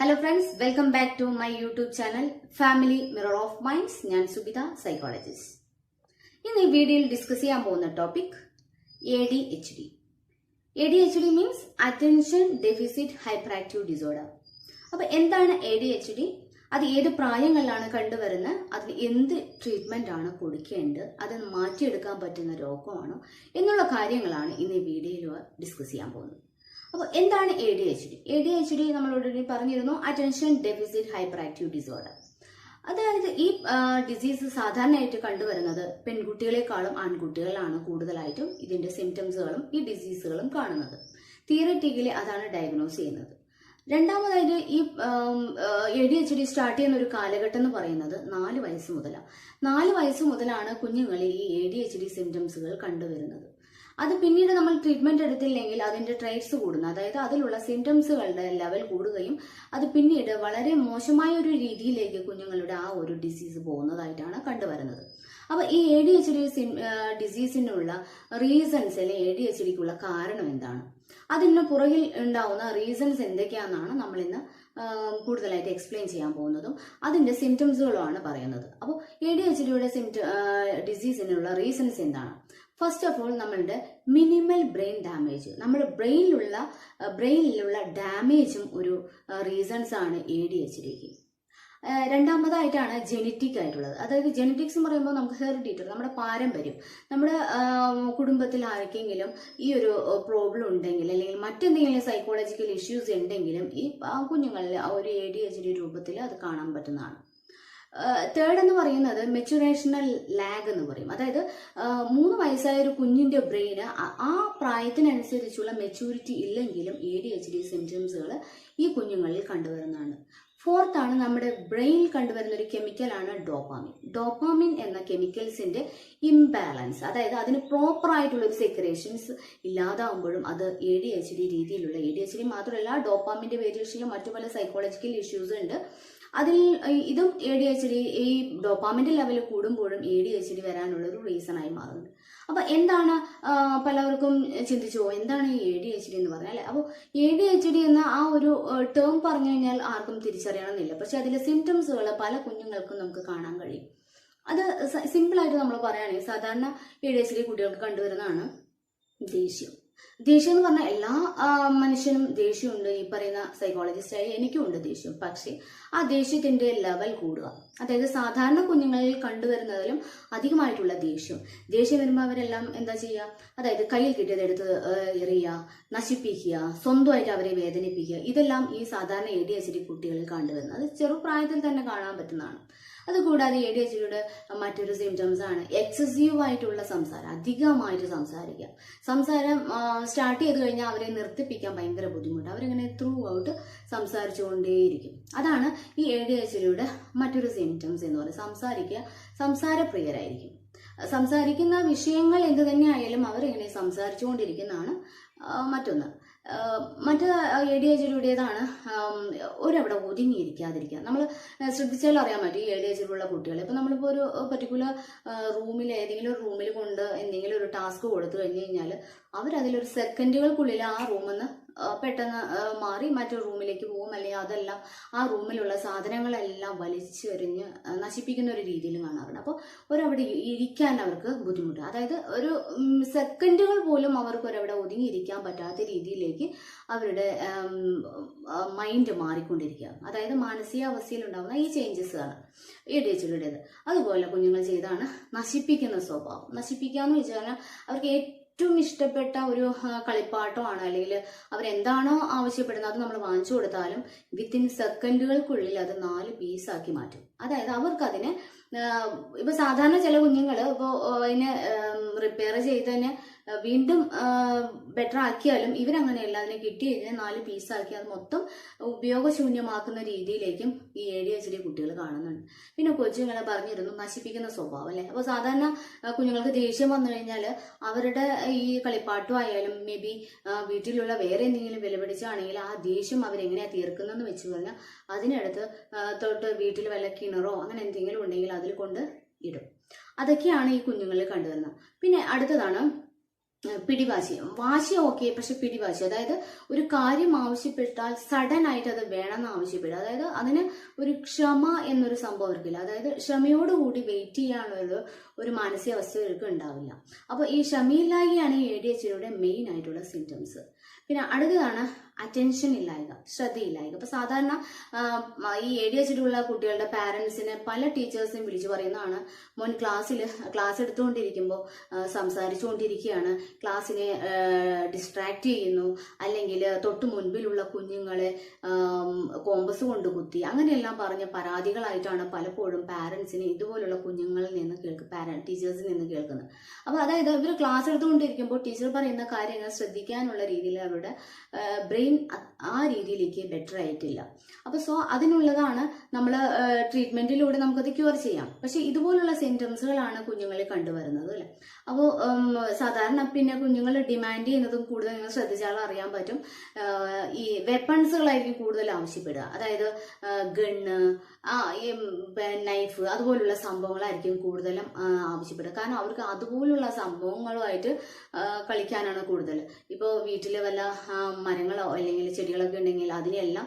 Hello friends welcome back to my YouTube channel family mirror of minds ഞാൻ Subitha psychologist ഇന്ന് ഈ വീഡിയോയിൽ discuss ചെയ്യാൻ പോകുന്ന topic A D H D A D H D means attention deficit hyperactive disorder അപ്പൊ എന്താണ് A D H D അത് ഏത് പ്രായങ്ങളിലാണ് കണ്ടുവരുന്നത്? അതിന് എന്ത് ട്രീറ്റ്മെന്റ് ആണ് കൊടുക്കേണ്ടത്? അത് മാറ്റിയെടുക്കാൻ പറ്റുന്ന രോഗമാണോ? എന്നുള്ള കാര്യങ്ങളാണ് ഇന്ന് ഈ വീഡിയോയിൽ ഡിസ്കസ് ചെയ്യാൻ പോകുന്നത്. അപ്പോൾ എന്താണ് A D H D A D H D നമ്മൾ ഉടനെ പറഞ്ഞിരുന്നു attention deficit hyperactive disorder അതായത് ഈ ഡിസീസ് സാധാരണയായിട്ട് കണ്ടുവരുന്നത് പെൺകുട്ടികളെക്കാളും ആൺകുട്ടികളിലാണ് കൂടുതലായിട്ടും ഇതിന്റെ സിംറ്റംസുകളും ഈ ഡിസീസുകളും കാണുന്നത്. തിയററ്റിക്കലി അതാണ് ഡയഗ്നോസ് ചെയ്യുന്നത്. രണ്ടാമതായിട്ട് ഈ A D H D start ചെയ്യുന്ന ഒരു കാലഘട്ടം എന്ന് പറയുന്നത് നാല് വയസ്സ് മുതലാണ് നാല് വയസ്സ് മുതലാണ് കുഞ്ഞുങ്ങളിൽ ഈ എ ഡി എച്ച് ഡി സിംറ്റംസുകൾ കണ്ടുവരുന്നത്. അത് പിന്നീട് നമ്മൾ ട്രീറ്റ്മെന്റ് എടുത്തില്ലെങ്കിൽ അതിന്റെ ട്രേഡ്സ് കൂടുന്നു. അതായത് അതിലുള്ള സിംറ്റംസുകളുടെ ലെവൽ കൂടുകയും അത് പിന്നീട് വളരെ മോശമായ ഒരു രീതിയിലേക്ക് കുഞ്ഞുങ്ങളുടെ ആ ഒരു ഡിസീസ് പോകുന്നതായിട്ടാണ് കണ്ടുവരുന്നത്. അപ്പൊ ഈ എ ഡി എച്ച് ഡി ഡിസീസിനുള്ള റീസൺസ് അല്ലെങ്കിൽ എ ഡി എച്ച് ഡിക്കുള്ള കാരണം എന്താണ്? അതിന് പുറകിൽ ഉണ്ടാവുന്ന റീസൺസ് എന്തൊക്കെയാണെന്നാണ് നമ്മൾ ഇന്ന് കൂടുതലായിട്ട് എക്സ്പ്ലെയിൻ ചെയ്യാൻ പോകുന്നതും അതിന്റെ സിംറ്റംസുകളുമാണ് പറയുന്നത്. അപ്പോൾ എ ഡി എച്ച് ഡിയുടെ സിംറ്റ ഡിസീസിനുള്ള റീസൺസ് എന്താണ്? ഫസ്റ്റ് ഓഫ് ഓൾ നമ്മളുടെ മിനിമൽ ബ്രെയിൻ ഡാമേജ് നമ്മുടെ ബ്രെയിനിലുള്ള ബ്രെയിനിലുള്ള ഡാമേജും ഒരു റീസൺസ് ആണ് എ ഡി എച്ച് ഡിക്ക് രണ്ടാമതായിട്ടാണ് ജെനറ്റിക് ആയിട്ടുള്ളത്. അതായത് ജെനറ്റിക്സ് എന്ന് പറയുമ്പോൾ നമുക്ക് ഹെറിഡിറ്ററി നമ്മുടെ പാരമ്പര്യം. നമ്മുടെ കുടുംബത്തിൽ ആർക്കെങ്കിലും ഈ ഒരു പ്രോബ്ലം ഉണ്ടെങ്കിൽ അല്ലെങ്കിൽ മറ്റെന്തെങ്കിലും സൈക്കോളജിക്കൽ ഇഷ്യൂസ് ഉണ്ടെങ്കിലും ഈ കുഞ്ഞുങ്ങളിൽ ഒരു എ ഡി എച്ച് ഡി രൂപത്തിൽ അത് കാണാൻ പറ്റുന്നതാണ്. തേർഡ് എന്ന് പറയുന്നത് മെച്ചുറേഷണൽ ലാഗ് എന്ന് പറയും. അതായത് മൂന്ന് വയസ്സായ ഒരു കുഞ്ഞിന്റെ ബ്രെയിന് ആ പ്രായത്തിനനുസരിച്ചുള്ള മെച്യൂരിറ്റി ഇല്ലെങ്കിലും എ ഡി എച്ച് ഡി സിംറ്റംസുകൾ ഈ കുഞ്ഞുങ്ങളിൽ കണ്ടുവരുന്നതാണ്. ഫോർത്ത് ആണ് നമ്മുടെ ബ്രെയിനിൽ കണ്ടുവരുന്ന ഒരു കെമിക്കലാണ് ഡോപ്പാമിൻ ഡോപ്പാമിൻ എന്ന കെമിക്കൽസിന്റെ ഇംബാലൻസ് അതായത് അതിന് പ്രോപ്പർ ആയിട്ടുള്ള ഒരു സെക്രേഷൻസ് ഇല്ലാതാവുമ്പോഴും അത് എ ഡി എച്ച് ഡി രീതിയിലുള്ള എ ഡി എച്ച് ഡി മാത്രമല്ല ഡോപ്പാമിന്റെ വേരിയേഷനിലും മറ്റു പല സൈക്കോളജിക്കൽ ഇഷ്യൂസ് ഉണ്ട്. അതിൽ ഇതും എ ഡി എച്ച് ഡി ഈ ഡോപ്പാമിന്റെ ലെവൽ കൂടുമ്പോഴും എ ഡി എച്ച് ഡി വരാനുള്ളൊരു റീസൺ ആയി മാറുന്നുണ്ട് അപ്പൊ എന്താണ് പലവർക്കും ചിന്തിച്ചോ എന്താണ് ഈ എ ഡി എച്ച് ഡി എന്ന് പറഞ്ഞാൽ അപ്പോൾ എ ഡി എച്ച് ഡി എന്ന ആ ഒരു ടേം പറഞ്ഞു കഴിഞ്ഞാൽ ആർക്കും തിരിച്ചറിയണമെന്നില്ല. പക്ഷെ അതിലെ സിംറ്റംസുകൾ പല കുഞ്ഞുങ്ങൾക്കും നമുക്ക് കാണാൻ കഴിയും. അത് സിമ്പിളായിട്ട് നമ്മൾ പറയുകയാണെങ്കിൽ സാധാരണ എ ഡി എച്ച് ഡി കുട്ടികൾക്ക് കണ്ടുവരുന്നതാണ് ദേഷ്യം. ദേഷ്യം എന്ന് പറഞ്ഞാൽ എല്ലാ മനുഷ്യനും ദേഷ്യമുണ്ട്. ഈ പറയുന്ന സൈക്കോളജിസ്റ്റ് ആയി എനിക്കും ഉണ്ട് ദേഷ്യം. പക്ഷേ ആ ദേഷ്യത്തിന്റെ ലെവൽ കൂടുക. അതായത് സാധാരണ കുഞ്ഞുങ്ങളിൽ കണ്ടുവരുന്നതിലും അധികമായിട്ടുള്ള ദേഷ്യം. ദേഷ്യം വരുമ്പോൾ അവരെല്ലാം എന്താ ചെയ്യുക അതായത് കയ്യിൽ കിട്ടിയത് എടുത്ത് എറിയുക നശിപ്പിക്കുക സ്വന്തമായിട്ട് അവരെ വേദനിപ്പിക്കുക. ഇതെല്ലാം ഈ സാധാരണ എ ഡി എച്ച് ഡി കുട്ടികളിൽ കണ്ടുവരുന്നത്. അത് ചെറുപ്രായത്തിൽ തന്നെ കാണാൻ പറ്റുന്നതാണ്. അതുകൂടാതെ എ ഡി എച്ച് ഡിയുടെ മറ്റൊരു സിംറ്റംസ് ആണ് എക്സസീവ് ആയിട്ടുള്ള സംസാരം അധികമായിട്ട് സംസാരിക്കുക. സംസാരം സ്റ്റാർട്ട് ചെയ്ത് കഴിഞ്ഞാൽ അവരെ നിർത്തിപ്പിക്കാൻ ഭയങ്കര ബുദ്ധിമുട്ട്. അവരിങ്ങനെ ത്രൂ ഔട്ട് സംസാരിച്ചുകൊണ്ടേയിരിക്കും. അതാണ് ഈ എ ഡി എച്ച് ഡിയുടെ മറ്റൊരു സിംറ്റംസ് എന്ന് പറയുന്നത്. സംസാരിക്കുക സംസാരപ്രിയരായിരിക്കും. സംസാരിക്കുന്ന വിഷയങ്ങൾ എന്ത് തന്നെ ആയാലും അവരിങ്ങനെ സംസാരിച്ചുകൊണ്ടിരിക്കുന്നതാണ് മറ്റൊന്ന്. മറ്റ് എ ഡി എച്ചിലുടേതാണ് ഒരവിടെ ഒതുങ്ങിയിരിക്കാതിരിക്കുക. നമ്മൾ ശ്രദ്ധിച്ചാൽ അറിയാൻ പറ്റും ഈ എ ഡി എച്ചിലുള്ള കുട്ടികൾ ഇപ്പം നമ്മളിപ്പോൾ ഒരു പർട്ടിക്കുലർ റൂമിൽ ഏതെങ്കിലും ഒരു റൂമിൽ കൊണ്ട് എന്തെങ്കിലും ഒരു ടാസ്ക് കൊടുത്തു കഴിഞ്ഞ് കഴിഞ്ഞാൽ അവരതിലൊരു സെക്കൻഡുകൾക്കുള്ളിൽ ആ റൂമിൽ നിന്ന് പെട്ടെന്ന് മാറി മറ്റൊരു റൂമിലേക്ക് പോകും. അല്ലെങ്കിൽ അതെല്ലാം ആ റൂമിലുള്ള സാധനങ്ങളെല്ലാം വലിച്ചെറിഞ്ഞ് നശിപ്പിക്കുന്ന ഒരു രീതിയിൽ കാണാറുണ്ട്. അപ്പോൾ ഒരവിടെ ഇരിക്കാൻ അവർക്ക് ബുദ്ധിമുട്ട്. അതായത് ഒരു സെക്കൻഡുകൾ പോലും അവർക്ക് ഒരവിടെ ഒതുങ്ങിയിരിക്കാൻ പറ്റാത്ത രീതിയിലേക്ക് അവരുടെ മൈൻഡ് മാറിക്കൊണ്ടിരിക്കുക അതായത് മാനസികാവസ്ഥയിൽ ഉണ്ടാകുന്ന ഈ ചേഞ്ചസ് ആണ് ഈ ഡി അതുപോലെ കുഞ്ഞുങ്ങൾ ചെയ്താണ് നശിപ്പിക്കുന്ന സ്വഭാവം. നശിപ്പിക്കുക എന്ന് വെച്ച് കഴിഞ്ഞാൽ അവർക്ക് ഏറ്റവും ഇഷ്ടപ്പെട്ട ഒരു കളിപ്പാട്ടമാണ്. അല്ലെങ്കിൽ അവരെന്താണോ ആവശ്യപ്പെടുന്നത് അത് നമ്മൾ വാങ്ങിച്ചു കൊടുത്താലും വിത്തിൻ സെക്കൻഡുകൾക്കുള്ളിൽ അത് നാല് പീസാക്കി മാറ്റും. അതായത് അവർക്കതിനെ ഇപ്പൊ സാധാരണ ചില കുഞ്ഞുങ്ങൾ ഇപ്പോൾ അതിനെ റിപ്പയർ ചെയ്ത് തന്നെ വീണ്ടും ബെറ്റർ ആക്കിയാലും ഇവരങ്ങനെയല്ല. അതിനെ കിട്ടി കഴിഞ്ഞാൽ നാല് പീസാക്കി അത് മൊത്തം ഉപയോഗശൂന്യമാക്കുന്ന രീതിയിലേക്കും ഈ എ ഡി എച്ച് കുട്ടികൾ കാണുന്നുണ്ട്. പിന്നെ കൊച്ചുങ്ങളെ പറഞ്ഞിരുന്നു നശിപ്പിക്കുന്ന സ്വഭാവം അല്ലേ? അപ്പോൾ സാധാരണ കുഞ്ഞുങ്ങൾക്ക് ദേഷ്യം വന്നു കഴിഞ്ഞാൽ അവരുടെ ഈ കളിപ്പാട്ടും ആയാലും മേ ബി വീട്ടിലുള്ള വേറെ എന്തെങ്കിലും വിലപിടിച്ചാണെങ്കിൽ ആ ദേഷ്യം അവരെങ്ങനെയാണ് തീർക്കുന്നതെന്ന് വെച്ച് കഴിഞ്ഞാൽ അതിനടുത്ത് തൊട്ട് വീട്ടിൽ വല്ല കിണറോ അങ്ങനെ എന്തെങ്കിലും ഉണ്ടെങ്കിൽ അതിൽ കൊണ്ട് ഇടും. അതൊക്കെയാണ് ഈ കുഞ്ഞുങ്ങളിൽ കണ്ടുവരുന്നത്. പിന്നെ അടുത്തതാണ് പിടിവാശി. വാശി ഓക്കെ പക്ഷെ പിടിവാശി. അതായത് ഒരു കാര്യം ആവശ്യപ്പെട്ടാൽ സഡൻ ആയിട്ട് അത് വേണമെന്ന് ആവശ്യപ്പെടുക. അതായത് അതിന് ഒരു ക്ഷമ എന്നൊരു സംഭവം അവർക്കില്ല. അതായത് ക്ഷമയോടുകൂടി വെയിറ്റ് ചെയ്യാനുള്ള ഒരു മാനസികാവസ്ഥ ഇവർക്ക് ഉണ്ടാവില്ല. അപ്പോൾ ഈ ക്ഷമയില്ലായ്കയാണ് ഈ എ ഡി എച്ചിയുടെ മെയിൻ ആയിട്ടുള്ള സിംറ്റംസ് പിന്നെ അടുത്തതാണ് അറ്റൻഷൻ ഇല്ലായക ശ്രദ്ധയില്ലായക. അപ്പൊ സാധാരണ ഈ എ ഡി വെച്ചിട്ടുള്ള കുട്ടികളുടെ പാരന്റ്സിനെ പല ടീച്ചേഴ്സിനും വിളിച്ചു പറയുന്നതാണ്. മോൻ ക്ലാസ്സിൽ ക്ലാസ് എടുത്തുകൊണ്ടിരിക്കുമ്പോൾ സംസാരിച്ചുകൊണ്ടിരിക്കുകയാണ്. ക്ലാസ്സിനെ ഡിസ്ട്രാക്ട് ചെയ്യുന്നു. അല്ലെങ്കിൽ തൊട്ട് മുൻപിലുള്ള കുഞ്ഞുങ്ങളെ കോമ്പസ് കൊണ്ട് കുത്തി അങ്ങനെയെല്ലാം പറഞ്ഞ പരാതികളായിട്ടാണ് പലപ്പോഴും പാരന്റ്സിന് ഇതുപോലുള്ള കുഞ്ഞുങ്ങളിൽ നിന്ന് കേൾക്ക് പാരന്റ് ടീച്ചേഴ്സിൽ നിന്ന് കേൾക്കുന്നത്. അപ്പോൾ അതായത് ഇവർ ക്ലാസ് എടുത്തുകൊണ്ടിരിക്കുമ്പോൾ ടീച്ചർ പറയുന്ന കാര്യങ്ങൾ ശ്രദ്ധിക്കാനുള്ള രീതിയിൽ അവരുടെ ബ്രെയിൻ ആ രീതിയിലേക്ക് ബെറ്റർ ആയിട്ടില്ല. അപ്പോൾ സോ അതിനുള്ളതാണ് നമ്മൾ ട്രീറ്റ്മെന്റിലൂടെ നമുക്കത് ക്യൂർ ചെയ്യാം. പക്ഷെ ഇതുപോലുള്ള സിംറ്റംസുകളാണ് കുഞ്ഞുങ്ങളിൽ കണ്ടുവരുന്നത് അല്ലേ? അപ്പോൾ സാധാരണ പിന്നെ കുഞ്ഞുങ്ങൾ ഡിമാൻഡ് ചെയ്യുന്നതും കൂടുതൽ നിങ്ങൾ ശ്രദ്ധിച്ചാൽ അറിയാൻ പറ്റും. ഈ വെപ്പൺസുകളായിരിക്കും കൂടുതൽ ആവശ്യപ്പെടുക. അതായത് ഗണ്ണ് നൈഫ് അതുപോലുള്ള സംഭവങ്ങളായിരിക്കും കൂടുതലും ആവശ്യപ്പെടുക. കാരണം അവർക്ക് അതുപോലുള്ള സംഭവങ്ങളുമായിട്ട് കളിക്കാനാണ് കൂടുതൽ. ഇപ്പോൾ വീട്ടിൽ വല്ല മരങ്ങളോ അല്ലെങ്കിൽ ചെടികളൊക്കെ ഉണ്ടെങ്കിൽ അതിനെല്ലാം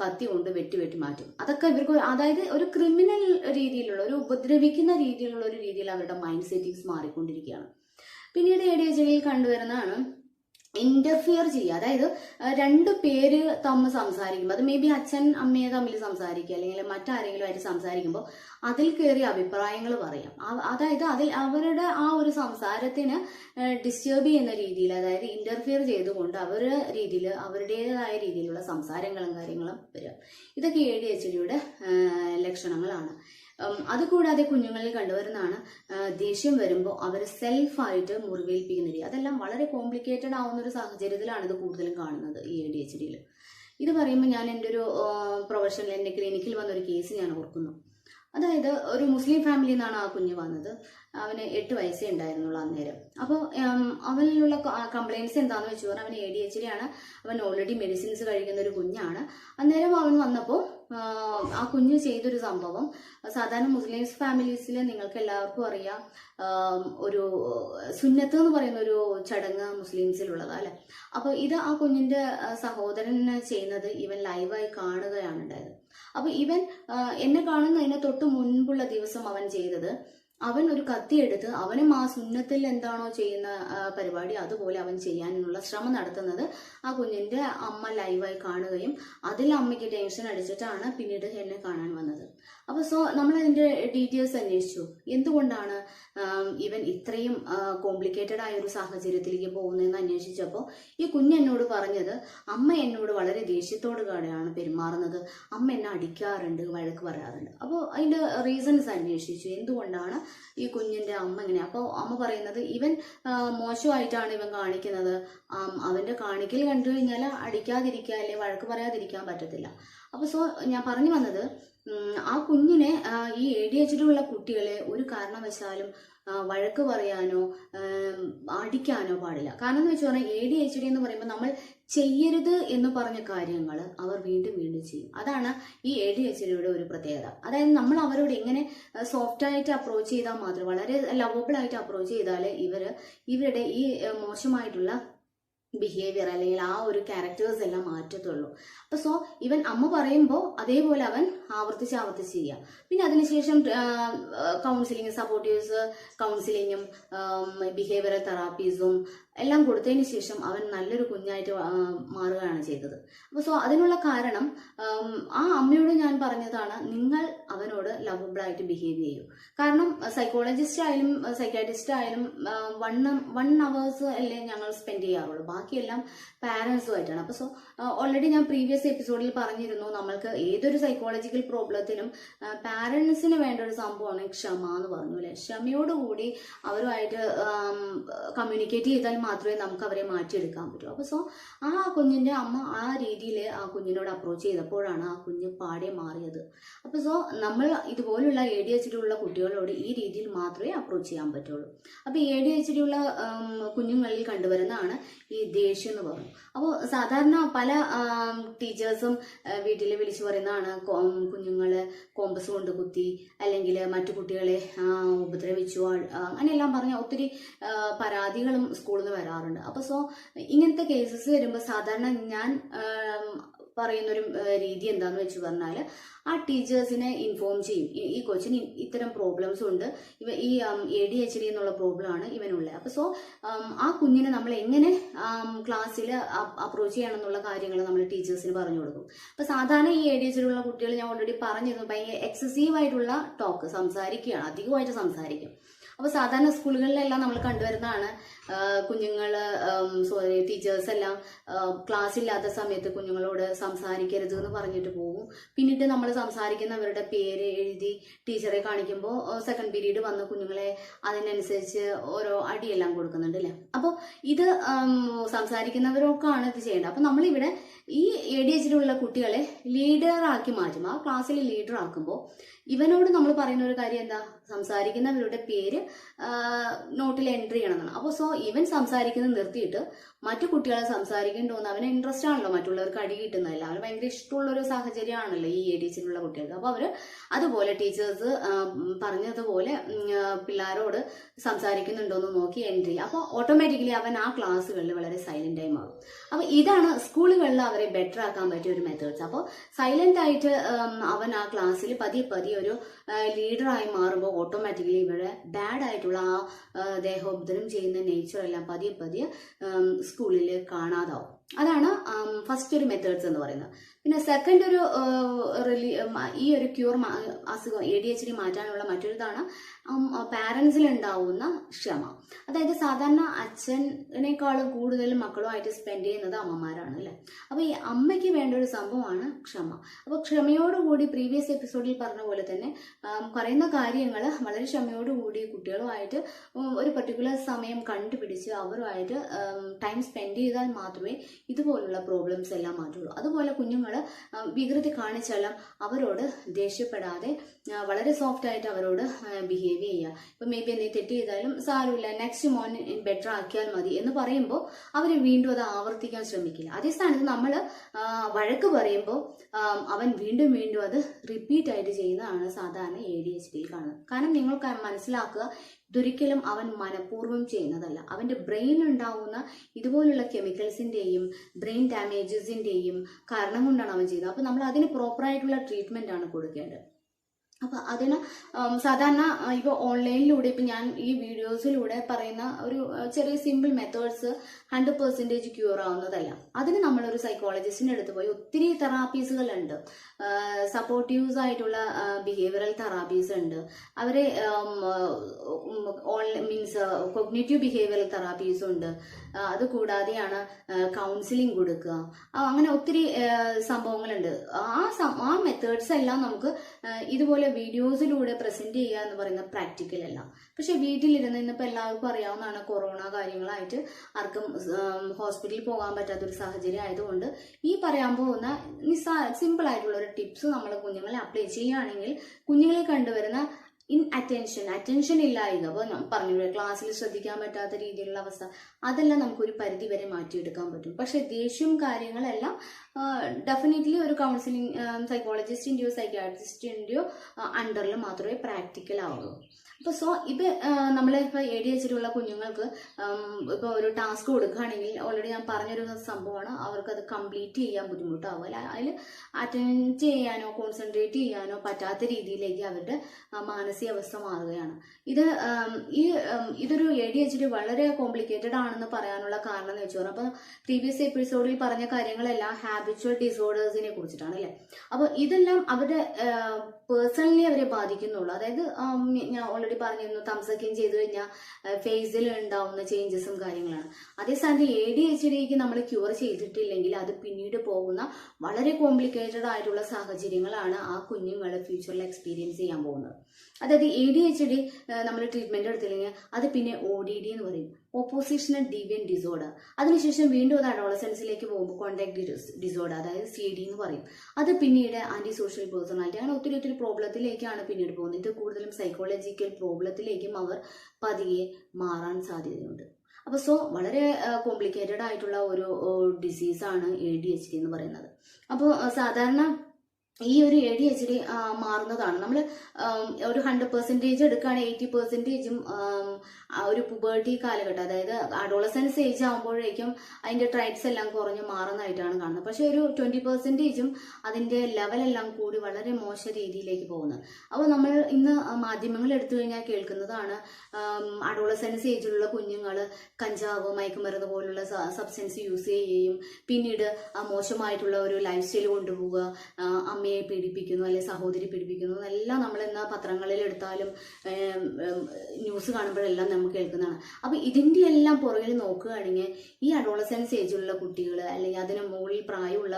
കത്തി കൊണ്ട് വെട്ടി വെട്ടി മാറ്റും. അതൊക്കെ ഇവർക്ക് അതായത് ഒരു ക്രിമിനൽ രീതിയിലുള്ള ഒരു ഉപദ്രവിക്കുന്ന രീതിയിലുള്ള ഒരു രീതിയിൽ അവരുടെ മൈൻഡ് സെറ്റിങ്സ് മാറിക്കൊണ്ടിരിക്കുകയാണ്. പിന്നീട് ഡിയിൽ കണ്ടുവരുന്നതാണ് ഇന്റർഫിയർ ചെയ്യുക. അതായത് രണ്ടു പേര് തമ്മിൽ സംസാരിക്കുമ്പോൾ അത് മേ ബി അച്ഛൻ അമ്മയെ തമ്മിൽ സംസാരിക്കുക അല്ലെങ്കിൽ മറ്റാരെങ്കിലും ആയിട്ട് സംസാരിക്കുമ്പോൾ അതിൽ കയറി അഭിപ്രായങ്ങൾ പറയാം. അതായത് അതിൽ അവരുടെ ആ ഒരു സംസാരത്തിന് ഡിസ്റ്റേബ് ചെയ്യുന്ന രീതിയിൽ അതായത് ഇന്റർഫിയർ ചെയ്തുകൊണ്ട് അവരുടെ രീതിയിൽ അവരുടേതായ രീതിയിലുള്ള സംസാരങ്ങളും കാര്യങ്ങളും വരിക ഇതൊക്കെ എ ഡി എച്ച് ഡിയുടെ ലക്ഷണങ്ങളാണ്. അതുകൂടാതെ കുഞ്ഞുങ്ങളിൽ കണ്ടുവരുന്നതാണ് ദേഷ്യം വരുമ്പോൾ അവർ സെൽഫായിട്ട് മുറിവേൽപ്പിക്കുന്ന രീതി. അതെല്ലാം വളരെ കോംപ്ലിക്കേറ്റഡ് ആവുന്ന ഒരു സാഹചര്യത്തിലാണ് ഇത് കൂടുതലും കാണുന്നത് ഈ എ ഡി എച്ച് ഡിയിൽ ഇത് പറയുമ്പോൾ ഞാൻ എന്റെ ഒരു പ്രൊഫഷനിൽ എന്റെ ക്ലിനിക്കിൽ വന്നൊരു കേസ് ഞാൻ ഓർക്കുന്നു. അതായത് ഒരു മുസ്ലിം ഫാമിലിയിൽ നിന്നാണ് ആ കുഞ്ഞ് വന്നത്. അവന് എട്ട് വയസ്സേ ഉണ്ടായിരുന്നുള്ളൂ അന്നേരം. അപ്പോൾ അവനിലുള്ള കംപ്ലയിൻസ് എന്താണെന്ന് വെച്ച് പറഞ്ഞാൽ അവന് എ ഡി എച്ച് ഡി ആണ്. അവൻ ഓൾറെഡി മെഡിസിൻസ് കഴിക്കുന്ന ഒരു കുഞ്ഞാണ്. അന്നേരം അവൻ വന്നപ്പോൾ ആ കുഞ്ഞ് ചെയ്തൊരു സംഭവം. സാധാരണ മുസ്ലിംസ് ഫാമിലീസിൽ നിങ്ങൾക്ക് എല്ലാവർക്കും അറിയാം ഒരു സുന്നത്ത് എന്ന് പറയുന്ന ഒരു ചടങ്ങ് മുസ്ലിംസിലുള്ളതാ അല്ലെ? അപ്പോൾ ഇത് ആ കുഞ്ഞിന്റെ സഹോദരൻ ചെയ്യുന്നത് ഇവൻ ലൈവായി കാണുകയാണ് ഉണ്ടായത്. അപ്പൊ ഇവൻ എന്നെ കാണുന്നതിന് തൊട്ട് മുൻപുള്ള ദിവസം അവൻ ചെയ്തത് അവൻ ഒരു കത്തി എടുത്ത് അവനും ആ സുന്നത്തിൽ എന്താണോ ചെയ്യുന്ന പരിപാടി അതുപോലെ അവൻ ചെയ്യാനുള്ള ശ്രമം നടത്തുന്നത് ആ കുഞ്ഞിന്റെ അമ്മ ലൈവായി കാണുകയും അതിൽ അമ്മയ്ക്ക് ടെൻഷൻ അടിച്ചിട്ടാണ് പിന്നീട് എന്നെ കാണാൻ വന്നത്. അപ്പോൾ സോ നമ്മൾ അതിന്റെ ഡീറ്റെയിൽസ് അന്വേഷിച്ചു. എന്തുകൊണ്ടാണ് ഇവൻ ഇത്രയും കോംപ്ലിക്കേറ്റഡ് ആയ ഒരു സാഹചര്യത്തിലേക്ക് പോകുന്നതെന്ന് അന്വേഷിച്ചപ്പോൾ ഈ കുഞ്ഞ് എന്നോട് പറഞ്ഞത് അമ്മ എന്നോട് വളരെ ദേഷ്യത്തോട് കൂടെയാണ് പെരുമാറുന്നത്. അമ്മ എന്നെ അടിക്കാറുണ്ട് വഴക്ക് പറയാറുണ്ട്. അപ്പോൾ അതിന്റെ റീസൺസ് അന്വേഷിച്ചു. എന്തുകൊണ്ടാണ് ഈ കുഞ്ഞിന്റെ അമ്മ ഇങ്ങനെ? അപ്പോൾ അമ്മ പറയുന്നത് ഇവൻ മോശമായിട്ടാണ് ഇവൻ കാണിക്കുന്നത്. അവന്റെ കാണിക്കൽ കണ്ടു കഴിഞ്ഞാൽ അടിക്കാതിരിക്കുക അല്ലെങ്കിൽ വഴക്ക് പറയാതിരിക്കാൻ പറ്റത്തില്ല. അപ്പോൾ സോ ഞാൻ പറഞ്ഞു വന്നത് ആ കുഞ്ഞിനെ ഈ എ ഡി എച്ച് ഉള്ള കുട്ടികളെ ഒരു കാരണവശാലും വഴക്ക് പറയാനോ അടിക്കാനോ പാടില്ല. കാരണം എന്ന് വെച്ച് പറഞ്ഞാൽ എ ഡി എച്ച് ഡി എന്ന് പറയുമ്പോൾ നമ്മൾ ചെയ്യരുത് എന്ന് പറഞ്ഞ കാര്യങ്ങൾ അവർ വീണ്ടും വീണ്ടും ചെയ്യും. അതാണ് ഈ എ ഡി എച്ച് ഡിയുടെ ഒരു പ്രത്യേകത. അതായത് നമ്മൾ അവരോട് എങ്ങനെ സോഫ്റ്റായിട്ട് അപ്രോച്ച് ചെയ്താൽ മാത്രം വളരെ ലവബിൾ ആയിട്ട് അപ്രോച്ച് ചെയ്താൽ ഇവർ ഇവരുടെ ഈ മോശമായിട്ടുള്ള ബിഹേവിയർ അല്ലെങ്കിൽ ആ ഒരു ക്യാരക്ടേഴ്സ് എല്ലാം മാറ്റത്തുള്ളൂ. അപ്പൊ സോ ഇവൻ അമ്മ പറയുമ്പോൾ അതേപോലെ അവൻ ആവർത്തിച്ച് ആവർത്തിച്ച് ചെയ്യാം. പിന്നെ അതിനുശേഷം കൗൺസിലിംഗ് സപ്പോർട്ടീവ്സ് കൗൺസിലിങ്ങും ബിഹേവിയറൽ തെറാപ്പീസും എല്ലാം കൊടുത്തതിന് ശേഷം അവൻ നല്ലൊരു കുഞ്ഞായിട്ട് മാറുകയാണ് ചെയ്തത്. അപ്പോൾ സോ അതിനുള്ള കാരണം ആ അമ്മയോട് ഞാൻ പറഞ്ഞതാണ് നിങ്ങൾ അവനോട് ലവബിൾ ആയിട്ട് ബിഹേവ് ചെയ്യൂ. കാരണം സൈക്കോളജിസ്റ്റ് ആയാലും സൈക്കാട്രിസ്റ്റ് ആയാലും വൺ വൺ അവേഴ്സ് അല്ലേ ഞങ്ങൾ സ്പെൻഡ് ചെയ്യാറുള്ളൂ. ബാക്കിയെല്ലാം പാരൻസുമായിട്ടാണ് അപ്പോൾ സോ ഓൾറെഡി ഞാൻ പ്രീവിയസ് എപ്പിസോഡിൽ പറഞ്ഞിരുന്നു നമ്മൾക്ക് ഏതൊരു സൈക്കോളജിക്കൽ പ്രോബ്ലത്തിനും പാരൻസിന് വേണ്ട ഒരു സംഭവമാണ് ക്ഷമ എന്ന് പറഞ്ഞു അല്ലെ? ക്ഷമയോടുകൂടി അവരുമായിട്ട് കമ്മ്യൂണിക്കേറ്റ് ചെയ്താൽ മാത്രമേ നമുക്ക് അവരെ മാറ്റിയെടുക്കാൻ പറ്റൂ. അപ്പോൾ സോ ആ കുഞ്ഞിന്റെ അമ്മ ആ രീതിയിൽ ആ കുഞ്ഞിനോട് അപ്രോച്ച് ചെയ്തപ്പോഴാണ് ആ കുഞ്ഞ് പാടെ മാറിയത്. അപ്പോൾ സോ നമ്മൾ ഇതുപോലുള്ള എ ഡി എച്ച് ഡി ഉള്ള കുട്ടികളോട് ഈ രീതിയിൽ മാത്രമേ അപ്രോച്ച് ചെയ്യാൻ പറ്റുള്ളൂ. അപ്പോൾ എ ഡി എച്ച് ഡി ഉള്ള കുഞ്ഞുങ്ങളിൽ കണ്ടുവരുന്നതാണ് ഈ ദേഷ്യം എന്ന് പറഞ്ഞു. അപ്പോൾ സാധാരണ പല ടീച്ചേഴ്സും വീട്ടിൽ വിളിച്ചു പറയുന്നതാണ് കുഞ്ഞുങ്ങളെ കോമ്പസ് കൊണ്ട് കുത്തി അല്ലെങ്കിൽ മറ്റു കുട്ടികളെ ഉപദ്രവിച്ചു അങ്ങനെയെല്ലാം പറഞ്ഞ ഒത്തിരി പരാതികളും സ്കൂളിൽ വരാറുണ്ട്. അപ്പോൾ സോ ഇങ്ങനത്തെ കേസസ് വരുമ്പോൾ സാധാരണ ഞാൻ പറയുന്നൊരു രീതി എന്താന്ന് വെച്ച് പറഞ്ഞാൽ ആ ടീച്ചേഴ്സിനെ ഇൻഫോം ചെയ്യും. ഈ- കൊച്ചിന് ഇത്തരം പ്രോബ്ലംസ് ഉണ്ട്. ഇവ ഈ എ ഡി എച്ച് ഡി എന്നുള്ള പ്രോബ്ലം ആണ് ഇവനുള്ളത്. അപ്പോൾ സോ ആ കുഞ്ഞിനെ നമ്മൾ എങ്ങനെ ക്ലാസ്സിൽ അപ്രോച്ച് ചെയ്യണം എന്നുള്ള കാര്യങ്ങൾ നമ്മൾ ടീച്ചേഴ്സിന് പറഞ്ഞു കൊടുക്കും. അപ്പോൾ സാധാരണ ഈ എ ഡി എച്ച് ഡി ഉള്ള കുട്ടികൾ ഞാൻ ഓൾറെഡി പറഞ്ഞിരുന്നു ഭയങ്കര എക്സസീവ് ആയിട്ടുള്ള ടോക്ക് സംസാരിക്കുകയാണ് അധികമായിട്ട് സംസാരിക്കും. അപ്പോൾ സാധാരണ സ്കൂളുകളിലെല്ലാം നമ്മൾ കണ്ടുവരുന്നതാണ് കുഞ്ഞുങ്ങൾ സോറി ടീച്ചേഴ്സ് എല്ലാം ക്ലാസ് ഇല്ലാത്ത സമയത്ത് കുഞ്ഞുങ്ങളോട് സംസാരിക്കരുത് എന്ന് പറഞ്ഞിട്ട് പോകും. പിന്നീട് നമ്മൾ സംസാരിക്കുന്നവരുടെ പേര് എഴുതി ടീച്ചറെ കാണിക്കുമ്പോൾ സെക്കൻഡ് പീരീഡ് വന്ന് കുഞ്ഞുങ്ങളെ അതിനനുസരിച്ച് ഓരോ അടിയെല്ലാം കൊടുക്കുന്നുണ്ട് അല്ലേ? അപ്പോൾ ഇത് സംസാരിക്കുന്നവരൊക്കെയാണ് ഇത് ചെയ്യേണ്ടത്. അപ്പോൾ നമ്മളിവിടെ ഈ എ ഡി എച്ചിലുള്ള കുട്ടികളെ ലീഡറാക്കി മാറ്റും. ആ ക്ലാസ്സിൽ ലീഡർ ആക്കുമ്പോൾ ഇവനോട് നമ്മൾ പറയുന്ന ഒരു കാര്യം എന്താ? സംസാരിക്കുന്നവരുടെ പേര് നോട്ടിൽ എൻട്രി ചെയ്യണമെന്നാണ് അപ്പോൾ സോ ഇവൻ സംസാരിക്കുന്നത് നിർത്തിയിട്ട് മറ്റു കുട്ടികളെ സംസാരിക്കേണ്ടോന്ന് അവന് ഇൻട്രസ്റ്റ് ആണല്ലോ മറ്റുള്ളവർക്ക് അടി കിട്ടുന്നതല്ല അവന് ഭയങ്കര ഇഷ്ടമുള്ള ഒരു സാഹചര്യമാണല്ലോ ഈ എ കുട്ടികൾക്ക്. അപ്പോൾ അവർ അതുപോലെ ടീച്ചേഴ്സ് പറഞ്ഞതുപോലെ പിള്ളേരോട് സംസാരിക്കുന്നുണ്ടോ എന്ന് നോക്കി എൻട്രി അപ്പോൾ ഓട്ടോമാറ്റിക്കലി അവൻ ആ ക്ലാസ്സുകളിൽ വളരെ സൈലന്റ് ആയി മാറും. അപ്പോൾ ഇതാണ് സ്കൂളുകളിൽ അവരെ ബെറ്റർ ആക്കാൻ പറ്റിയ ഒരു മെത്തേഡ്സ് അപ്പോൾ സൈലന്റ് ആയിട്ട് അവൻ ആ ക്ലാസ്സിൽ പതിയെ പതിയെ ഒരു ലീഡറായി മാറുമ്പോൾ ഓട്ടോമാറ്റിക്കലി ഇവിടെ ബാഡ് ആയിട്ടുള്ള ആ ആ, ദേഹോപദ്രം ചെയ്യുന്ന നേച്ചർ എല്ലാം പതിയെ പതിയെ സ്കൂളിൽ കാണാതാവും. അതാണ് ഫസ്റ്റ് ഒരു മെത്തേഡ്സ് എന്ന് പറയുന്നത്. പിന്നെ സെക്കൻഡ് ഒരു റിലീ ഈ ഒരു ക്യൂർ അസുഖം എ ഡി എച്ച് ഡി മാറ്റാനുള്ള മറ്റൊരിതാണ് പാരൻസിൽ ഉണ്ടാവുന്ന ക്ഷമ. അതായത് സാധാരണ അച്ഛനേക്കാളും കൂടുതൽ മക്കളുമായിട്ട് സ്പെൻഡ് ചെയ്യുന്നത് അമ്മമാരാണ് അല്ലേ? അപ്പോൾ ഈ അമ്മയ്ക്ക് വേണ്ട ഒരു സംഭവമാണ് ക്ഷമ. അപ്പോൾ ക്ഷമയോടുകൂടി പ്രീവിയസ് എപ്പിസോഡിൽ പറഞ്ഞ പോലെ തന്നെ പറയുന്ന കാര്യങ്ങൾ വളരെ ക്ഷമയോടുകൂടി കുട്ടികളുമായിട്ട് ഒരു പർട്ടിക്കുലർ സമയം കണ്ടുപിടിച്ച് അവരുമായിട്ട് ടൈം സ്പെൻഡ് ചെയ്താൽ മാത്രമേ ഇതുപോലുള്ള പ്രോബ്ലംസ് എല്ലാം മാറ്റുള്ളൂ. അതുപോലെ കുഞ്ഞുങ്ങൾ വികൃതി കാണിച്ചാലും അവരോട് ദേഷ്യപ്പെടാതെ വളരെ സോഫ്റ്റ് ആയിട്ട് അവരോട് ബിഹേവ് ചെയ്യുക. ഇപ്പം മേ ബി എന്തെങ്കിലും തെറ്റ് ചെയ്താലും സാരമില്ല നെക്സ്റ്റ് മോൻ ബെറ്റർ ആക്കിയാൽ മതി എന്ന് പറയുമ്പോൾ അവർ വീണ്ടും അത് ആവർത്തിക്കാൻ ശ്രമിക്കില്ല. അതേ സ്ഥാനത്ത് നമ്മൾ വഴക്ക് പറയുമ്പോൾ അവൻ വീണ്ടും വീണ്ടും അത് റിപ്പീറ്റ് ആയിട്ട് ചെയ്യുന്നതാണ് സാധാരണ എ ഡി എച്ച് ഡിയിൽ കാണുന്നത്. കാരണം നിങ്ങൾക്ക് മനസ്സിലാക്കുക ഇതൊരിക്കലും അവൻ മനഃപൂർവം ചെയ്യുന്നതല്ല. അവന്റെ ബ്രെയിൻ ഉണ്ടാവുന്ന ഇതുപോലുള്ള കെമിക്കൽസിന്റെയും ബ്രെയിൻ ഡാമേജസിന്റെയും കാരണം കൊണ്ടാണ് അവൻ ചെയ്യുന്നത് അപ്പോൾ നമ്മൾ അതിന് പ്രോപ്പറായിട്ടുള്ള ട്രീറ്റ്മെന്റ് ആണ് കൊടുക്കേണ്ടത്. അപ്പൊ അതിന് സാധാരണ ഇപ്പോൾ ഓൺലൈനിലൂടെ ഇപ്പം ഞാൻ ഈ വീഡിയോസിലൂടെ പറയുന്ന ഒരു ചെറിയ simple methods hundred percentage cure ആവുന്നതല്ല. അതിന് നമ്മളൊരു സൈക്കോളജിസ്റ്റിന്റെ അടുത്ത് പോയി ഒത്തിരി തെറാപ്പീസുകളുണ്ട് സപ്പോർട്ടീവ്സ് ആയിട്ടുള്ള ബിഹേവിയറൽ തെറാപ്പീസ് ഉണ്ട് അവരെ ഓൺലൈൻ മീൻസ് കൊഗ്നേറ്റീവ് ബിഹേവിയറൽ തെറാപ്പീസും ഉണ്ട് അത് കൂടാതെയാണ് കൗൺസിലിംഗ് കൊടുക്കുക. അങ്ങനെ ഒത്തിരി സംഭവങ്ങളുണ്ട്. ആ ആ മെത്തേഡ്സ് എല്ലാം നമുക്ക് ഇതുപോലെ വീഡിയോസിലൂടെ പ്രസന്റ് ചെയ്യുക എന്ന് പറയുന്നത് പ്രാക്ടിക്കൽ അല്ല. പക്ഷെ വീട്ടിലിരുന്ന് ഇന്നിപ്പോൾ എല്ലാവർക്കും അറിയാവുന്നതാണ് കൊറോണ കാര്യങ്ങളായിട്ട് ആർക്കും ഹോസ്പിറ്റലിൽ പോകാൻ പറ്റാത്തൊരു സാഹചര്യം ആയതുകൊണ്ട് ഈ പറയാൻ പോകുന്ന നിസ്സാ സിമ്പിൾ ആയിട്ടുള്ള ഒരു ടിപ്സ് നമ്മൾ കുഞ്ഞുങ്ങളെ അപ്ലൈ ചെയ്യുകയാണെങ്കിൽ കുഞ്ഞുങ്ങളെ കണ്ടുവരുന്ന ഇൻ അറ്റൻഷൻ അറ്റൻഷൻ ഇല്ലായിരുന്നു അപ്പോൾ ഞാൻ പറഞ്ഞു ക്ലാസ്സിൽ ശ്രദ്ധിക്കാൻ പറ്റാത്ത രീതിയിലുള്ള അവസ്ഥ. അതെല്ലാം നമുക്കൊരു പരിധി വരെ മാറ്റിയെടുക്കാൻ പറ്റും. പക്ഷെ ദേഷ്യവും കാര്യങ്ങളെല്ലാം ഡെഫിനറ്റ്ലി ഒരു കൗൺസിലിംഗ് സൈക്കോളജിസ്റ്റിന്റെയോ സൈക്കാട്രിസ്റ്റിന്റെയോ അണ്ടറിൽ മാത്രമേ പ്രാക്ടിക്കൽ ആവുള്ളൂ. അപ്പോൾ സോ ഇത് നമ്മളിപ്പോൾ എ ഡി എച്ചിലുള്ള കുഞ്ഞുങ്ങൾക്ക് ഇപ്പോൾ ഒരു ടാസ്ക് കൊടുക്കുകയാണെങ്കിൽ ഓൾറെഡി ഞാൻ പറഞ്ഞൊരു സംഭവമാണ്. അവർക്കത് കംപ്ലീറ്റ് ചെയ്യാൻ ബുദ്ധിമുട്ടാവും അല്ല അതിൽ അറ്റൻഡ് ചെയ്യാനോ കോൺസെൻട്രേറ്റ് ചെയ്യാനോ പറ്റാത്ത രീതിയിലേക്ക് അവരുടെ മാനസികാവസ്ഥ മാറുകയാണ്. ഇത് ഈ ഇതൊരു എ ഡി എച്ച് ഡി വളരെ കോംപ്ലിക്കേറ്റഡ് ആണെന്ന് പറയാനുള്ള കാരണം എന്ന് വെച്ച് പറഞ്ഞാൽ അപ്പോൾ പ്രീവിയസ് എപ്പിസോഡിൽ പറഞ്ഞ കാര്യങ്ങളെല്ലാം ഹാബിച്വൽ ഡിസോർഡേഴ്സിനെ കുറിച്ചിട്ടാണ് അല്ലേ? അപ്പോൾ ഇതെല്ലാം അവരുടെ പേഴ്സണലി അവരെ ബാധിക്കുന്നുള്ളൂ. അതായത് ഞാൻ ഓൾറെഡി പറഞ്ഞിരുന്നു തംസക്കിങ് ചെയ്തു കഴിഞ്ഞാൽ ഫേസിൽ ഉണ്ടാവുന്ന ചേഞ്ചസും കാര്യങ്ങളാണ്. അതേസമയത്ത് എ ഡി എച്ച് ഡിക്ക് നമ്മൾ ക്യൂർ ചെയ്തിട്ടില്ലെങ്കിൽ അത് പിന്നീട് പോകുന്ന വളരെ കോംപ്ലിക്കേറ്റഡ് ആയിട്ടുള്ള സാഹചര്യങ്ങളാണ് ആ കുഞ്ഞുങ്ങളെ ഫ്യൂച്ചറിൽ എക്സ്പീരിയൻസ് ചെയ്യാൻ പോകുന്നത്. അതായത് എ ഡി എച്ച് ഡി നമ്മൾ ട്രീറ്റ്മെന്റ് എടുത്തില്ലെങ്കിൽ അത് പിന്നെ ഒ ഡി ഡി എന്ന് പറയും. ഓപ്പോസിഷണൽ ഡിവിയൻ ഡിസോർഡർ അതിനുശേഷം വീണ്ടും അത് അഡോളസൻസിലേക്ക് പോകുമ്പോൾ കോണ്ടാക്ട് ഡിസോർഡർ അതായത് സി ഡി എന്ന് പറയും. അത് പിന്നീട് ആന്റി സോഷ്യൽ പേഴ്സണാലിറ്റി അങ്ങനെ ഒത്തിരി ഒത്തിരി പ്രോബ്ലത്തിലേക്കാണ് പിന്നീട് പോകുന്നത്. ഇത് കൂടുതലും സൈക്കോളജിക്കൽ പ്രോബ്ലത്തിലേക്കും അവർ പതിയെ മാറാൻ സാധ്യതയുണ്ട്. അപ്പോൾ സോ വളരെ കോംപ്ലിക്കേറ്റഡ് ആയിട്ടുള്ള ഒരു ഡിസീസാണ് എ ഡി എച്ച് ഡി എന്ന് പറയുന്നത്. അപ്പോൾ സാധാരണ ഈ ഒരു എ ഡി എച്ച് ഡി മാറുന്നതാണ്. നമ്മൾ ഒരു ഹൺഡ്രഡ് പെർസെന്റേജ് എടുക്കുകയാണെങ്കിൽ എയ്റ്റി പെർസെന്റേജും ഒരു പുബേർട്ടി കാലഘട്ടം. അതായത് അഡോളസൻസ് ഏജ് ആകുമ്പോഴേക്കും അതിന്റെ ട്രൈറ്റ്സ് എല്ലാം കുറഞ്ഞ് മാറുന്നതായിട്ടാണ് കാണുന്നത്. പക്ഷേ ഒരു ട്വന്റി പെർസെന്റേജും അതിന്റെ ലെവലെല്ലാം കൂടി വളരെ മോശ രീതിയിലേക്ക് പോകുന്നത് അപ്പോൾ നമ്മൾ ഇന്ന് മാധ്യമങ്ങൾ എടുത്തു കഴിഞ്ഞാൽ കേൾക്കുന്നതാണ് അഡോളസൻസ് ഏജിലുള്ള കുഞ്ഞുങ്ങൾ കഞ്ചാവ് മയക്കുമരുന്ന് പോലുള്ള സബ്സ്റ്റൻസ് യൂസ് ചെയ്യുകയും പിന്നീട് മോശമായിട്ടുള്ള ഒരു ലൈഫ് സ്റ്റൈൽ കൊണ്ടുപോവുക ആ, അമ്മയെ പീഡിപ്പിക്കുന്നു അല്ലെ സഹോദരി പീഡിപ്പിക്കുന്നു എല്ലാം നമ്മൾ എന്നാ പത്രങ്ങളിൽ എടുത്താലും ന്യൂസ് കാണുമ്പോഴെല്ലാം നമുക്ക് കേൾക്കുന്നതാണ്. അപ്പോൾ ഇതിന്റെ എല്ലാം പുറകിൽ നോക്കുകയാണെങ്കിൽ ഈ അഡോളസൻസ് ഏജിലുള്ള കുട്ടികൾ അല്ലെങ്കിൽ അതിന് മുകളിൽ പ്രായമുള്ള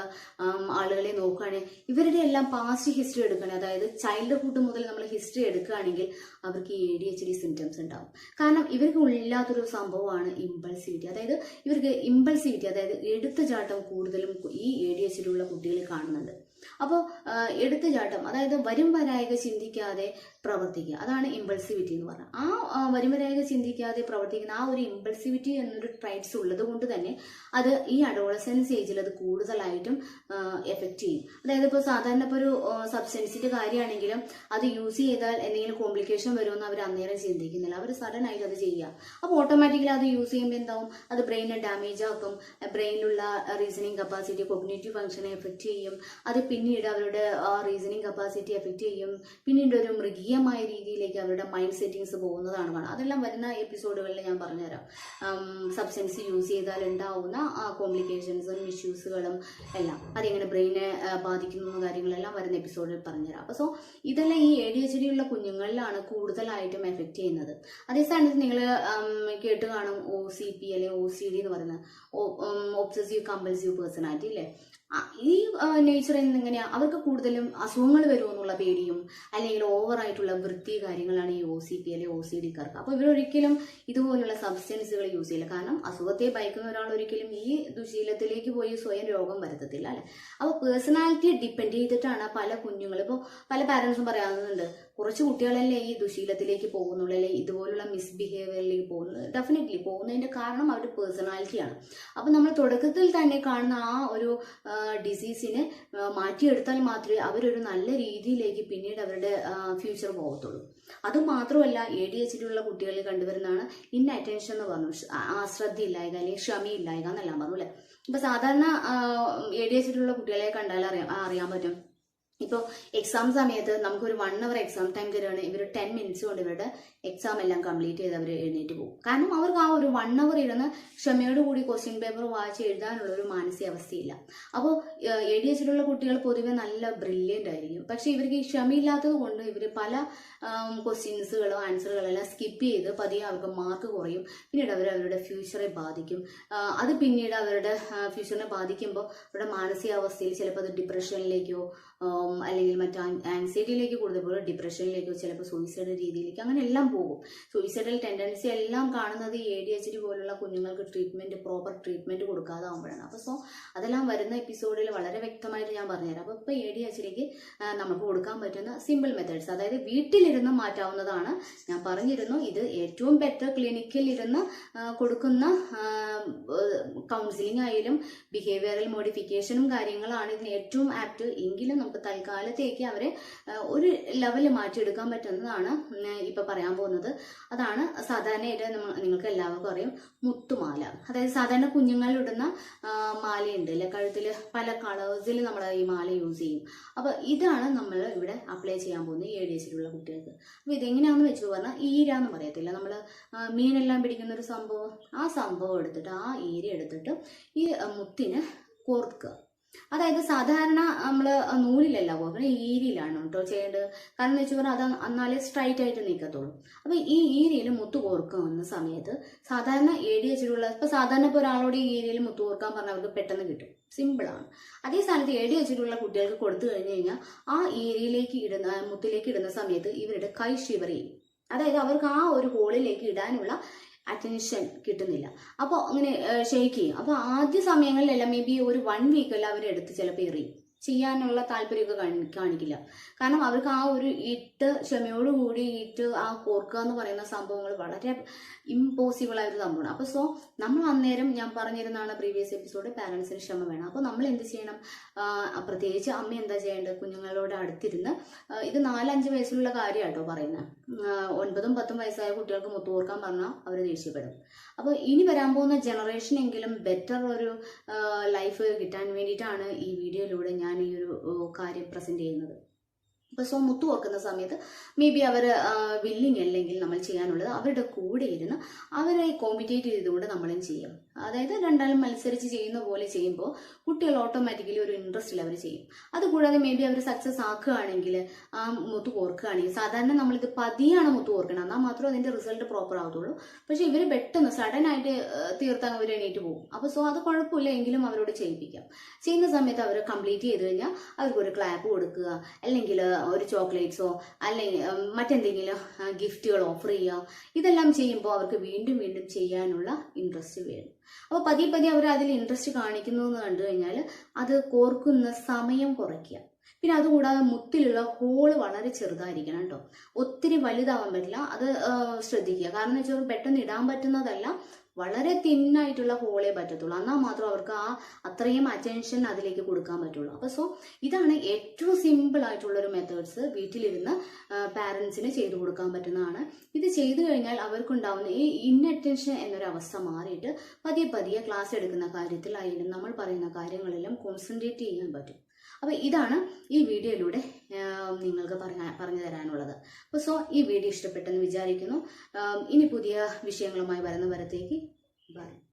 ആളുകളെ നോക്കുകയാണെങ്കിൽ ഇവരുടെ എല്ലാം പാസ്റ്റ് ഹിസ്റ്ററി എടുക്കുകയാണെങ്കിൽ അതായത് ചൈൽഡ്ഹുഡ് മുതൽ നമ്മൾ ഹിസ്റ്ററി എടുക്കുകയാണെങ്കിൽ അവർക്ക് A D H D symptoms ഉണ്ടാവും. കാരണം ഇവർക്ക് ഇല്ലാത്തൊരു സംഭവമാണ് ഇമ്പൾസിവിറ്റി അതായത് ഇവർക്ക് ഇമ്പൾസിവിറ്റി അതായത് എടുത്തുചാട്ടം കൂടുതലും ഈ എ ഡി എച്ച് ഡി ഉള്ള കുട്ടികളിൽ കാണുന്നുണ്ട്. അപ്പോൾ എടുത്തുചാട്ടം. അതായത് വരും വരായക ചിന്തിക്കാതെ പ്രവർത്തിക്കുക. അതാണ് ഇമ്പൾസിവിറ്റി എന്ന് പറഞ്ഞാൽ. ആ വരുമരേഖ ചിന്തിക്കാതെ പ്രവർത്തിക്കുന്ന ആ ഒരു ഇമ്പൾസിവിറ്റി എന്നൊരു ട്രൈറ്റ്സ് ഉള്ളത് കൊണ്ട് തന്നെ അത് ഈ അഡോളസൻസ് ഏജിൽ അത് കൂടുതലായിട്ടും എഫക്റ്റ് ചെയ്യും. അതായത് ഇപ്പോൾ സാധാരണ ഇപ്പോൾ ഒരു സബ്സ്റ്റൻസിന്റെ കാര്യമാണെങ്കിലും അത് യൂസ് ചെയ്താൽ എന്തെങ്കിലും കോംപ്ലിക്കേഷൻ വരുമെന്ന് അവർ അന്നേരം ചിന്തിക്കുന്നില്ല. അവർ സഡൻ ആയിട്ട് അത് ചെയ്യുക. അപ്പോൾ ഓട്ടോമാറ്റിക്കലി അത് യൂസ് ചെയ്യുമ്പോൾ എന്താവും? അത് ബ്രെയിനെ ഡാമേജ് ആക്കും. ബ്രെയിനിലുള്ള റീസണിങ് കപ്പാസിറ്റി കൊഗ്നേറ്റീവ് ഫംഗ്ഷനെ എഫക്റ്റ് ചെയ്യും. അത് പിന്നീട് അവരുടെ റീസണിങ് കപ്പാസിറ്റി എഫക്റ്റ് ചെയ്യും. പിന്നീട് ഒരു മൃഗീയമായ രീതിയിലേക്ക് അവരുടെ മൈൻഡ് സെറ്റിങ്സ് പോകുന്നതാണ് കാണുക അതെല്ലാം വരുന്ന എപ്പിസോഡുകളിൽ ഞാൻ പറഞ്ഞുതരാം. സബ്സ്റ്റൻസ് യൂസ് ചെയ്താൽ ഉണ്ടാവുന്ന കോംപ്ലിക്കേഷൻസും ഇഷ്യൂസുകളും എല്ലാം. അതെങ്ങനെ ബ്രെയിനെ ബാധിക്കുന്ന കാര്യങ്ങളെല്ലാം വരുന്ന എപ്പിസോഡിൽ പറഞ്ഞുതരാം. അപ്പോൾ സോ ഇതെല്ലാം ഈ എ ഡി എച്ച് ഡി ഉള്ള കുഞ്ഞുങ്ങളിലാണ് കൂടുതലായിട്ടും എഫക്റ്റ് ചെയ്യുന്നത്. അതേ അതേസമയത്ത് നിങ്ങൾ കേട്ട് കാണും ഒ സി പി അല്ലെങ്കിൽ ഒ സി ഡി എന്ന് പറയുന്നത്. ഒബ്സസീവ് കമ്പൽസീവ് പേഴ്സണാലിറ്റി അല്ലേ? ഈ നേച്ചറിൽ നിന്ന് അവർക്ക് കൂടുതലും അസുഖങ്ങൾ വരുമെന്നുള്ള പേടിയും അല്ലെങ്കിൽ ഓവറായിട്ടുള്ള വൃത്തി കാര്യങ്ങളാണ് ഈ ഒ സി പി അല്ലെങ്കിൽ ഒ സി ഡിക്കാർക്ക് അപ്പോൾ ഇവരൊരിക്കലും ഇതുപോലുള്ള സബ്സ്റ്റൻസുകൾ യൂസ് ചെയ്യില്ല. കാരണം അസുഖത്തെ ഭയക്കുന്ന ഒരാൾ ഒരിക്കലും ഈ ദുശീലത്തിലേക്ക് പോയി സ്വയം രോഗം വരുത്തത്തില്ല അല്ലെ? അപ്പോൾ പേഴ്സണാലിറ്റി ഡിപ്പെൻഡ് ചെയ്തിട്ടാണ് പല കുഞ്ഞുങ്ങളും ഇപ്പോൾ പല പാരൻസും പറയാവുന്നുണ്ട് കുറച്ച് കുട്ടികളല്ലേ ഈ ദുശീലത്തിലേക്ക് പോകുന്നുള്ളൂ അല്ലെങ്കിൽ ഇതുപോലുള്ള മിസ്ബിഹേവിയറിലേക്ക് പോകുന്നത്? ഡെഫിനറ്റ്ലി പോകുന്നതിന്റെ കാരണം അവരുടെ പേഴ്സണാലിറ്റിയാണ് അപ്പോൾ നമ്മൾ തുടക്കത്തിൽ തന്നെ കാണുന്ന ആ ഒരു ഡിസീസിനെ മാറ്റിയെടുത്താൽ മാത്രമേ അവരൊരു നല്ല രീതിയിലേക്ക് പിന്നീട് അവരുടെ ഫ്യൂച്ചർ പോകത്തുള്ളൂ. അതുമാത്രമല്ല എ ഡി എച്ച് ഉള്ള കുട്ടികളിൽ കണ്ടുവരുന്നതാണ് ഇൻ അറ്റൻഷൻ എന്ന് പറഞ്ഞു. അശ്രദ്ധയില്ലായ്ക അല്ലെങ്കിൽ ക്ഷമയില്ലായ്ക എന്നെല്ലാം പറഞ്ഞു അല്ലേ? ഇപ്പൊ സാധാരണ എ ഡി എച്ച് ഉള്ള കുട്ടികളെ കണ്ടാൽ അറിയാം അറിയാൻ പറ്റും. ഇപ്പോൾ എക്സാം സമയത്ത് നമുക്കൊരു വൺ അവർ എക്സാം ടൈം തരികയാണ് ഇവർ ടെൻ മിനിറ്റ്സ് കൊണ്ട് ഇവരുടെ എക്സാം എല്ലാം കംപ്ലീറ്റ് ചെയ്ത് അവർ എഴുന്നേറ്റ് പോകും. കാരണം അവർക്ക് ആ ഒരു വൺ അവർ ഇരുന്ന് ക്ഷമയോടുകൂടി ക്വസ്റ്റ്യൻ പേപ്പർ വായിച്ച് എഴുതാനുള്ള ഒരു മാനസികാവസ്ഥയില്ല. അപ്പോൾ എ ഡി എച്ചിലുള്ള കുട്ടികൾ പൊതുവെ നല്ല ബ്രില്യന്റ് ആയിരിക്കും. പക്ഷേ ഇവർക്ക് ഈ ക്ഷമയില്ലാത്തത് കൊണ്ട് ഇവർ പല ക്വസ്റ്റ്യൻസുകളോ ആൻസറുകളോ എല്ലാം സ്കിപ്പ് ചെയ്ത് പതിയെ അവർക്ക് മാർക്ക് കുറയും. പിന്നീട് അവർ അവരുടെ ഫ്യൂച്ചറെ ബാധിക്കും. അത് പിന്നീട് അവരുടെ ഫ്യൂച്ചറിനെ ബാധിക്കുമ്പോൾ അവരുടെ മാനസികാവസ്ഥയിൽ ചിലപ്പോൾ അത് ഡിപ്രഷനിലേക്കോ അല്ലെങ്കിൽ മറ്റു ആൻസൈറ്റിയിലേക്ക് കൂടുതൽ പോകും ഡിപ്രഷനിലേക്കോ ചിലപ്പോൾ സൂയിസൈഡ് രീതിയിലേക്ക് അങ്ങനെ എല്ലാം പോകും. സൂയിസൈഡൽ ടെൻഡൻസി എല്ലാം കാണുന്നത് എ ഡി എച്ച് ഡി പോലുള്ള കുഞ്ഞുങ്ങൾക്ക് ട്രീറ്റ്മെന്റ് പ്രോപ്പർ ട്രീറ്റ്മെന്റ് കൊടുക്കാതാവുമ്പോഴാണ്. അപ്പോൾ സോ അതെല്ലാം വരുന്ന എപ്പിസോഡിൽ വളരെ വ്യക്തമായിട്ട് ഞാൻ പറഞ്ഞുതരാം. അപ്പോൾ ഇപ്പോൾ എ ഡി എച്ച് ഡിക്ക് നമുക്ക് കൊടുക്കാൻ പറ്റുന്ന സിമ്പിൾ മെത്തേഡ്സ് അതായത് വീട്ടിലിരുന്ന് മാറ്റാവുന്നതാണ് ഞാൻ പറഞ്ഞിരുന്നു. ഇത് ഏറ്റവും ബെറ്റർ ക്ലിനിക്കിൽ ഇരുന്ന് കൊടുക്കുന്ന കൗൺസിലിംഗ് ആയാലും ബിഹേവിയറൽ മോഡിഫിക്കേഷനും കാര്യങ്ങളാണ് ഇതിന് ഏറ്റവും ആപ്റ്റ് എങ്കിലും നമുക്ക് തൽക്കാലത്തേക്ക് അവരെ ഒരു ലെവൽ മാറ്റിയെടുക്കാൻ പറ്റുന്നതാണ് ഉം, ഇപ്പൊ പറയാൻ പോകുന്നത്. അതാണ് സാധാരണയായിട്ട് നിങ്ങൾക്ക് എല്ലാവർക്കും അറിയാം മുത്തുമാല. അതായത് സാധാരണ കുഞ്ഞുങ്ങളിടുന്ന മാലയുണ്ട് അല്ലെ? കഴുത്തിൽ പല കളേഴ്സിൽ നമ്മൾ ഈ മാല യൂസ് ചെയ്യും. അപ്പോൾ ഇതാണ് നമ്മൾ ഇവിടെ അപ്ലൈ ചെയ്യാൻ പോകുന്നത് ഈ ഏരിയസിലുള്ള കുട്ടികൾക്ക്. അപ്പൊ ഇതെങ്ങനെയാണെന്ന് വെച്ച് പറഞ്ഞാൽ ഈര എന്ന് പറയത്തില്ല നമ്മൾ മീനെല്ലാം പിടിക്കുന്ന ഒരു സംഭവം ആ സംഭവം എടുത്തിട്ട് ആ ഈര എടുത്തിട്ട് ഈ മുത്തിന് കോർക്കുക. അതായത് സാധാരണ നമ്മൾ നൂലിലല്ല പോകുന്നത് ഈരിയിലാണ് കേട്ടോ ചെയ്യേണ്ടത്. കാരണം എന്ന് വെച്ച് പറഞ്ഞാൽ അത് എന്നാലേ സ്ട്രൈറ്റ് ആയിട്ട് നിൽക്കത്തുള്ളൂ അപ്പൊ ഈ ഈരിയിൽ മുത്തു കോർക്കുന്ന സമയത്ത് സാധാരണ എ ഡി എച്ചിലുള്ള ഇപ്പൊ സാധാരണ ഇപ്പോൾ ഒരാളോട് ഈ ഏരിയയിൽ മുത്തു കോർക്കാൻ പറഞ്ഞാൽ അവർക്ക് പെട്ടെന്ന് കിട്ടും. സിമ്പിളാണ് അതേ സ്ഥാനത്ത് എ വെച്ചിട്ടുള്ള കുട്ടികൾക്ക് കൊടുത്തു കഴിഞ്ഞു കഴിഞ്ഞാൽ ആ ഏരിയയിലേക്ക് ഇടുന്ന മുത്തിലേക്ക് ഇടുന്ന സമയത്ത് ഇവരുടെ കൈ ഷിവർ ചെയ്യും. അതായത് അവർക്ക് ആ ഒരു ഹോളിലേക്ക് ഇടാനുള്ള അറ്റൻഷൻ കിട്ടുന്നില്ല. അപ്പോൾ അങ്ങനെ ഷെയ്ക്ക് ചെയ്യും. അപ്പോൾ ആദ്യ സമയങ്ങളിലെല്ലാം മേ ബി ഒരു വൺ വീക്കെല്ലാം അവരെടുത്ത് ചിലപ്പോൾ എറിയും. ചെയ്യാനുള്ള താല്പര്യമൊക്കെ കാണി- കാണിക്കില്ല. കാരണം അവർക്ക് ആ ഒരു ഇട്ട് ക്ഷമയോടുകൂടി ഇട്ട് ആ കോർക്കുക എന്ന് പറയുന്ന സംഭവങ്ങൾ വളരെ ഇമ്പോസിബിൾ ആയൊരു സംഭവമാണ്. അപ്പോൾ സോ നമ്മൾ അന്നേരം ഞാൻ പറഞ്ഞിരുന്നാണ് പ്രീവിയസ് എപ്പിസോഡ് പാരൻസിന് ക്ഷമ വേണം. അപ്പോൾ നമ്മൾ എന്ത് ചെയ്യണം? പ്രത്യേകിച്ച് അമ്മ എന്താ ചെയ്യേണ്ടത്? കുഞ്ഞുങ്ങളോട് അടുത്തിരുന്ന് ഇത് നാലഞ്ച് വയസ്സിലുള്ള കാര്യമാട്ടോ പറയുന്നത് ഒൻപതും പത്തും വയസ്സായ കുട്ടികൾക്ക് മുത്തുകോർക്കാൻ പറഞ്ഞാൽ അവർ ദേഷ്യപ്പെടും. അപ്പോൾ ഇനി വരാൻ പോകുന്ന ജനറേഷനെങ്കിലും ബെറ്റർ ഒരു ലൈഫ് കിട്ടാൻ വേണ്ടിയിട്ടാണ് ഈ വീഡിയോയിലൂടെ ഞാൻ ഈ ഒരു കാര്യം പ്രസന്റ് ചെയ്യുന്നത്. അപ്പോൾ സോ മുത്തു ഓർക്കുന്ന സമയത്ത് മേ ബി അവർ വില്ലിങ് അല്ലെങ്കിൽ നമ്മൾ ചെയ്യാനുള്ളത് അവരുടെ കൂടെ ഇരുന്ന് അവരെ കോമ്പിറ്റേറ്റ് ചെയ്തുകൊണ്ട് നമ്മളും ചെയ്യും. അതായത് രണ്ടാളും മത്സരിച്ച് ചെയ്യുന്ന പോലെ ചെയ്യുമ്പോൾ കുട്ടികൾ ഓട്ടോമാറ്റിക്കലി ഒരു ഇൻട്രസ്റ്റിൽ അവർ ചെയ്യും. അതുകൂടാതെ മേ ബി അവർ സക്സസ് ആക്കുകയാണെങ്കിൽ ആ മുത്തു കോർക്കുകയാണെങ്കിൽ സാധാരണ നമ്മളിത് പതിയാണ് മുത്തു കോർക്കണം എന്നാൽ മാത്രം അതിന്റെ റിസൾട്ട് പ്രോപ്പർ ആവത്തുള്ളൂ. പക്ഷേ ഇവർ പെട്ടെന്ന് സഡൻ ആയിട്ട് തീർത്താൽ അവർ എണീറ്റ് പോകും. അപ്പോൾ സോ അത് കുഴപ്പമില്ല എങ്കിലും അവരോട് ചെയ്യിപ്പിക്കാം. ചെയ്യുന്ന സമയത്ത് അവർ കംപ്ലീറ്റ് ചെയ്ത് കഴിഞ്ഞാൽ അവർക്ക് ഒരു ക്ലാപ്പ് കൊടുക്കുക. അല്ലെങ്കിൽ ഒരു ചോക്ലേറ്റ്സോ അല്ലെങ്കിൽ മറ്റെന്തെങ്കിലും ഗിഫ്റ്റുകൾ ഓഫർ ചെയ്യുക ഇതെല്ലാം ചെയ്യുമ്പോൾ അവർക്ക് വീണ്ടും വീണ്ടും ചെയ്യാനുള്ള ഇൻട്രസ്റ്റ് വരും അപ്പോൾ പതിയെ പതിയെ അവർ അതിൽ ഇൻട്രസ്റ്റ് കാണിക്കുന്നു എന്ന് കണ്ടു കഴിഞ്ഞാൽ അത് കോർക്കുന്ന സമയം കുറയ്ക്കുക. പിന്നെ അതുകൂടാതെ മുത്തിലുള്ള ഹോൾ വളരെ ചെറുതായിരിക്കണം കേട്ടോ. ഒത്തിരി വലുതാവാൻ പറ്റില്ല. അത് ശ്രദ്ധിക്കുക. കാരണം എന്ന് വെച്ചാൽ പെട്ടെന്ന് ഇടാൻ പറ്റുന്നതല്ല വളരെ തിന്നായിട്ടുള്ള ഹോളേ പറ്റത്തുള്ളൂ. എന്നാൽ മാത്രം അവർക്ക് ആ അത്രയും അറ്റൻഷൻ അതിലേക്ക് കൊടുക്കാൻ പറ്റുള്ളൂ. അപ്പോൾ സോ ഇതാണ് ഏറ്റവും സിമ്പിൾ ആയിട്ടുള്ള ഒരു മെത്തേഡ്സ് വീട്ടിലിരുന്ന് പാരൻസിന് ചെയ്തു കൊടുക്കാൻ പറ്റുന്നതാണ്. ഇത് ചെയ്തു കഴിഞ്ഞാൽ അവർക്കുണ്ടാവുന്ന ഈ ഇന്നറ്റൻഷൻ എന്നൊരു അവസ്ഥ മാറിയിട്ട് പതിയെ പതിയെ ക്ലാസ് എടുക്കുന്ന കാര്യത്തിലായാലും നമ്മൾ പറയുന്ന കാര്യങ്ങളിലും കോൺസെൻട്രേറ്റ് ചെയ്യാൻ പറ്റും. അപ്പോൾ ഇതാണ് ഈ വീഡിയോയിലൂടെ നിങ്ങൾക്ക് പറഞ്ഞ പറഞ്ഞു തരാനുള്ളത്. അപ്പോൾ സോ ഈ വീഡിയോ ഇഷ്ടപ്പെട്ടെന്ന് വിചാരിക്കുന്നു. ഇനി പുതിയ വിഷയങ്ങളുമായി വരുന്ന വരത്തേക്ക് ബൈ.